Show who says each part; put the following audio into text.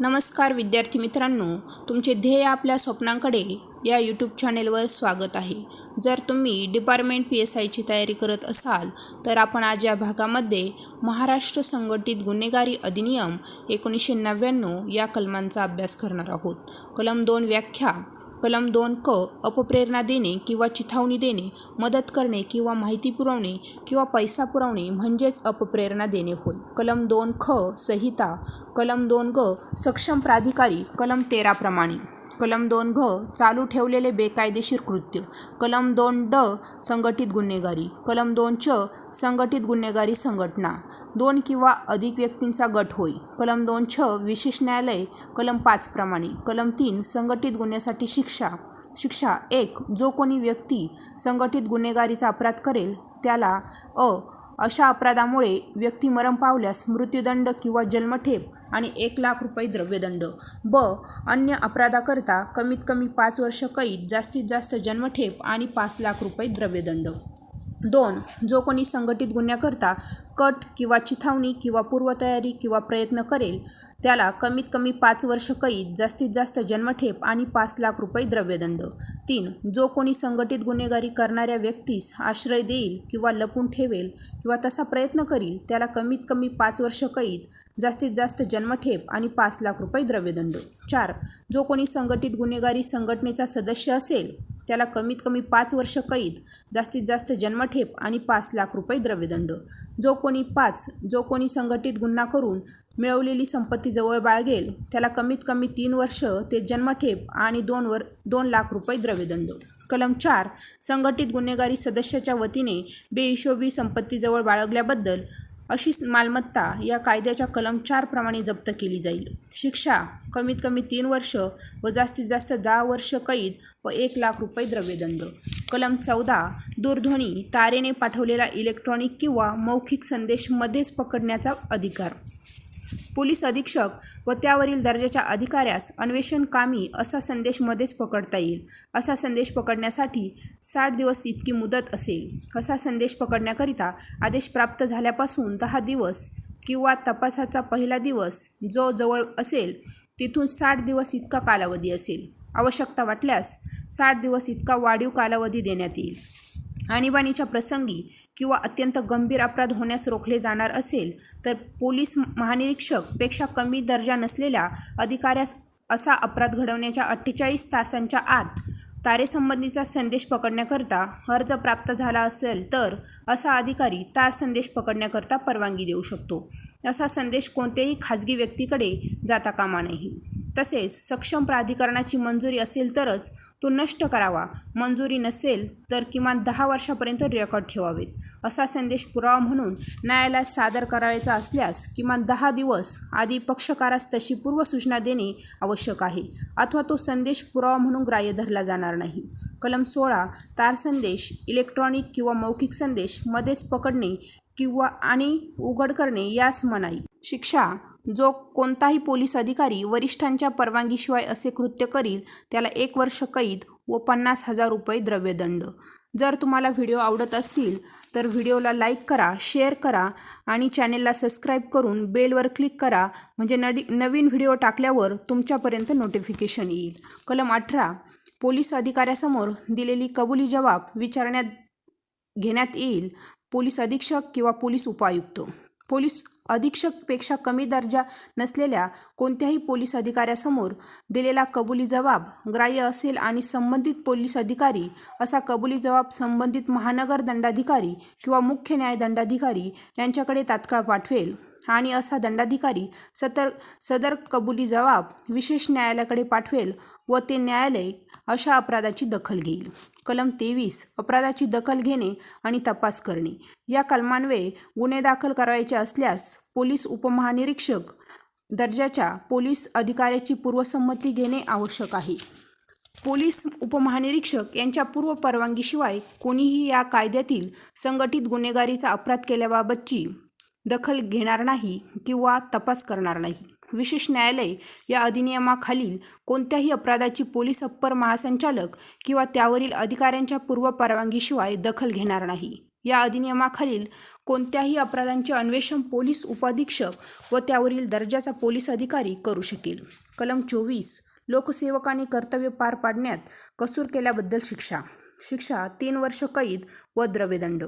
Speaker 1: नमस्कार विद्यार्थी मित्रांनो तुमचे ध्येय आपल्या स्वप्नांकडे या यूट्यूब चॅनेलवर स्वागत आहे. जर तुम्ही डिपार्टमेंट पी एस आयची तयारी करत असाल तर आपण आज या भागामध्ये महाराष्ट्र संघटित गुन्हेगारी अधिनियम एकोणीसशे नव्याण्णव या कलमांचा अभ्यास करणार आहोत. कलम दोन व्याख्या कलम दोन क अपप्रेरणा देणे किंवा चिथावणी देणे मदत करणे किंवा माहिती पुरवणे किंवा पैसा पुरवणे म्हणजेच अपप्रेरणा देणे होय. कलम दोन ख संहिता. कलम दोन ग सक्षम प्राधिकारी. कलम तेराप्रमाणे कलम दोन घ चालू ठेवलेले बेकायदेशीर कृत्य. कलम दोन ड संघटित गुन्हेगारी. कलम दोन च संघटित गुन्हेगारी संघटना. दोन किंवा अधिक व्यक्तींचा गट होय. कलम दोन छ विशेष न्यायालय. कलम पाच प्रमाणे. कलम तीन संघटित गुन्ह्यासाठी शिक्षा. शिक्षा एक जो कोणी व्यक्ती संघटित गुन्हेगारीचा अपराध करेल त्याला अ अशा अपराधामुळे व्यक्ती मरण पावल्यास मृत्यूदंड किंवा जन्मठेप आणि एक लाख रुपये द्रव्यदंड. ब. अन्य अपराधाकरता कमीत कमी पाच वर्ष कैद जास्तीत जास्त जन्मठेप आणि पाच लाख रुपये द्रव्यदंड. दोन. जो कोणी संघटित गुन्ह्याकरता कट किंवा चिथावणी किंवा पूर्वतयारी किंवा प्रयत्न करेल त्याला कमीत कमी पाच वर्ष कैद जास्तीत जास्त जन्मठेप आणि पाच लाख रुपये द्रव्यदंड. तीन जो कोणी संघटित गुन्हेगारी करणाऱ्या व्यक्तीस आश्रय देईल किंवा लपून ठेवेल किंवा तसा प्रयत्न करील त्याला कमीत कमी पाच वर्ष कैद जास्तीत जास्त जन्मठेप आणि पाच लाख रुपये द्रव्यदंड. चार जो कोणी संघटित गुन्हेगारी संघटनेचा सदस्य असेल त्याला कमीत कमी पाच वर्ष कैद जास्तीत जास्त जन्मठेप आणि पाच लाख रुपये द्रव्यदंड. जो कोणी पाच जो कोणी संघटित गुन्हा करून मिळवलेली संपत्ती जवळ बाळगेल त्याला कमीत कमी तीन वर्ष ते जन्मठेप आणि दोन वर दोन लाख रुपये द्रव्यदंड. कलम चार संघटित गुन्हेगारी सदस्याच्या वतीने बेहिशोबी संपत्ती जवळ बाळगल्याबद्दल अशी मालमत्ता या कायद्याच्या कलम चार प्रमाणे जप्त केली जाईल. शिक्षा कमीत कमी तीन वर्ष व जास्तीत जास्त दहा वर्ष कैद व एक लाख रुपये द्रव्यदंड. कलम चौदा दूरध्वनी तारेने पाठवलेला इलेक्ट्रॉनिक किंवा मौखिक संदेश मध्येच पकडण्याचा अधिकार. पोलीस अधीक्षक व त्यावरील दर्जाच्या अधिकाऱ्यास अन्वेषण कामी असा संदेश मध्येच पकडता येईल. असा संदेश पकडण्यासाठी साठ दिवस इतकी मुदत असेल. असा संदेश पकडण्याकरिता आदेश प्राप्त झाल्यापासून दहा दिवस किंवा तपासाचा पहिला दिवस जो जवळ असेल तिथून साठ दिवस इतका कालावधी असेल. आवश्यकता वाटल्यास साठ दिवस इतका वाढीव कालावधी देण्यात येईल. आणीबाणीच्या प्रसंगी किंवा अत्यंत गंभीर अपराध होण्यास रोखले जाणार असेल तर पोलीस महानिरीक्षकपेक्षा कमी दर्जा नसलेल्या अधिकाऱ्यास असा अपराध घडवण्याच्या अठ्ठेचाळीस तासांच्या आत तारेसंबंधीचा संदेश पकडण्याकरता अर्ज प्राप्त झाला असेल तर असा अधिकारी तार संदेश पकडण्याकरता परवानगी देऊ शकतो. असा संदेश कोणत्याही खाजगी व्यक्तीकडे जाता कामा नाही तसेच सक्षम प्राधिकरणाची मंजुरी असेल तरच तो नष्ट करावा. मंजुरी नसेल तर किमान दहा वर्षापर्यंत रेकॉर्ड ठेवावेत. असा संदेश पुरावा म्हणून न्यायालयात सादर करायचा असल्यास किमान दहा दिवस आधी पक्षकारास तशी पूर्वसूचना देणे आवश्यक आहे. अथवा तो संदेश पुरावा म्हणून ग्राह्य धरला जाणार नाही. कलम सोळा तार संदेश इलेक्ट्रॉनिक किंवा मौखिक संदेश मध्येच पकडणे किंवा आणि उघड करणे यास मनाई. शिक्षा जो कोणताही पोलीस अधिकारी वरिष्ठांच्या परवानगीशिवाय असे कृत्य करील त्याला एक वर्ष कैद व पन्नास हजार रुपये द्रव्यदंड. जर तुम्हाला व्हिडिओ आवडत असतील तर व्हिडिओला लाईक करा शेअर करा आणि चॅनेलला सबस्क्राईब करून बेलवर क्लिक करा म्हणजे नडी नवीन व्हिडिओ टाकल्यावर तुमच्यापर्यंत नोटिफिकेशन येईल. कलम अठरा पोलीस अधिकाऱ्यासमोर दिलेली कबुली जबाब विचारण्यात घेण्यात येईल पोलीस अधीक्षक किंवा पोलीस उपायुक्त. पोलीस अधीक्षकपेक्षा कमी दर्जा नसलेल्या कोणत्याही पोलीस अधिकाऱ्यासमोर दिलेला कबुली जबाब ग्राह्य असेल आणि संबंधित पोलीस अधिकारी असा कबुली जबाब संबंधित महानगर दंडाधिकारी किंवा मुख्य न्याय दंडाधिकारी यांच्याकडे तात्काळ पाठवेल. आणि असा दंडाधिकारी सतर सदर कबुली जबाब विशेष न्यायालयाकडे पाठवेल व ते न्यायालय अशा अपराधाची दखल घेईल. कलम तेवीस अपराधाची दखल घेणे आणि तपास करणे. या कलमान्वये गुन्हे दाखल करायचे असल्यास पोलीस उपमहानिरीक्षक दर्जाच्या पोलीस अधिकाऱ्याची पूर्वसंमती घेणे आवश्यक आहे. पोलीस उपमहानिरीक्षक यांच्या पूर्व परवानगीशिवाय कोणीही या कायद्यातील संघटित गुन्हेगारीचा अपराध केल्याबाबतची दखल घेणार नाही किंवा तपास करणार नाही. विशेष न्यायालय या अधिनियमाखालील कोणत्याही अपराधाची पोलीस अप्पर महासंचालक किंवा त्यावरील अधिकाऱ्यांच्या पूर्व परवानगीशिवाय दखल घेणार नाही. या अधिनियमाखालील कोणत्याही अपराधांचे अन्वेषण पोलीस उपाधीक्षक व त्यावरील दर्जाचा पोलीस अधिकारी करू शकेल. कलम चोवीस लोकसेवकाने कर्तव्य पार पाडण्यात कसूर केल्याबद्दल शिक्षा. शिक्षा तीन वर्ष कैद व द्रव्यदंड.